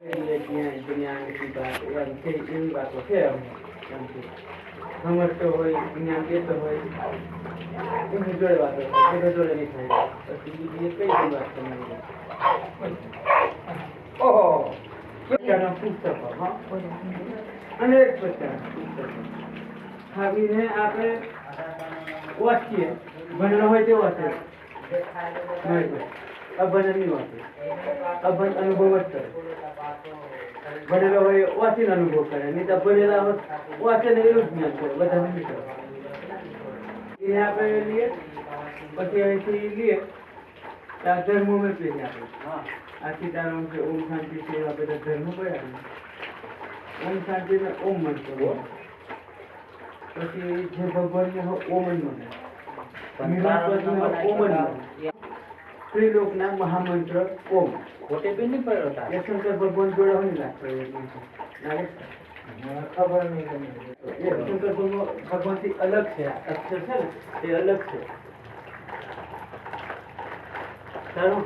જ્ઞાન જ્ઞાનની વાત છે એવી વાતો છે. છે સમજતો હોય જ્ઞાન દેતો હોય એમની જોડે વાતો બધા જોડે થાય કઈ વાત તમારી ઓહો પ્રકારના પુસ્તકો અનેક પ્રકારના પુસ્તકો ખાવીને આપણે વાંચીએ ભણેલો હોય તે વાંચે અભન નહીં વાંચે અભણ અનુભવ જ કરે ભણેલો હોય વાંચીને અનુભવ કરે. નહીં તો ભણેલા વાંચે ને એનું જ્ઞાન કરે. બધા એ આપણે લઈએ. પછી અહીંથી લઈએ. ત્યાં ધર્મો મેળવીએ આપણે આ સીતારામ છે ઓમ શાંતિ છે એવા બધા ધર્મો પડ્યા. ઓમ શાંતિ ને ઓમ મંત્ર. પછી જે ભગવાનને હોય ઓમ જ ત્રિલોકના મહામંત્ર ઓમ. ખોટે બી નહીં પડ્યો હતા એ શંકર ભગવાન જોડે હોય ને ખબર નહીં. શંકર ભગવાનથી અલગ છે અક્ષર છે ને એ અલગ છે. ધર્મ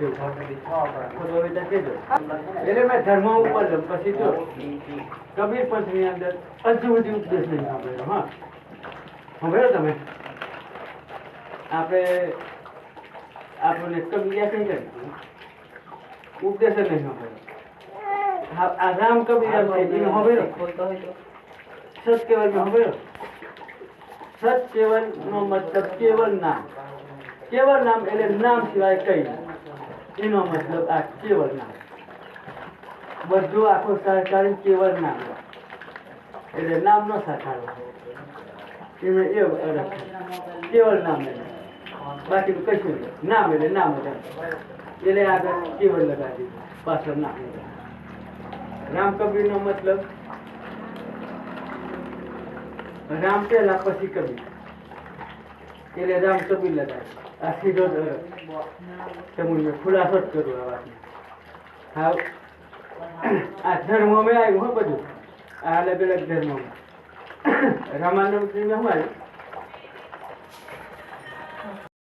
ઉપર. પછી જો કબીર પંથની અંદર હજુ સુધી ઉપદેશ નહીં હા. સાંભળ્યો તમે? આપણે આપણને કબીર નહીં કરતી ઉપદેશ જ નહીં સાંભળ્યો હા, આ રામ કબીર એમ છે એને સાંભળ્યો ખોલતો હોય તો. સત કેવલ નો સાંભળ્યો સત કેવલ નો મતલબ કેવલ નામ. કેવળ નામ એટલે નામ સિવાય કઈ એનો મતલબ આ કેવલ નામ. બધું આખું સરકારી કેવળ નામ. એટલે નામ નો સરકારો એમાં એ કેવળ નામ એટલે બાકી કશું ના મળે ના મળે. એટલે આગળ કેવળ લગાવી પાછળ નામ રામ કબીર નો મતલબ? રામ પેલા પછી કબીર. એટલે રામ કબીર લગાવી. આ સીધો તમને ખુલાસો જ કરું આ વાતનો. હા આ મેં આવ્યું હો બધું. આ અલગ અલગ ધર્મોમાં. રામાનંદ અમારે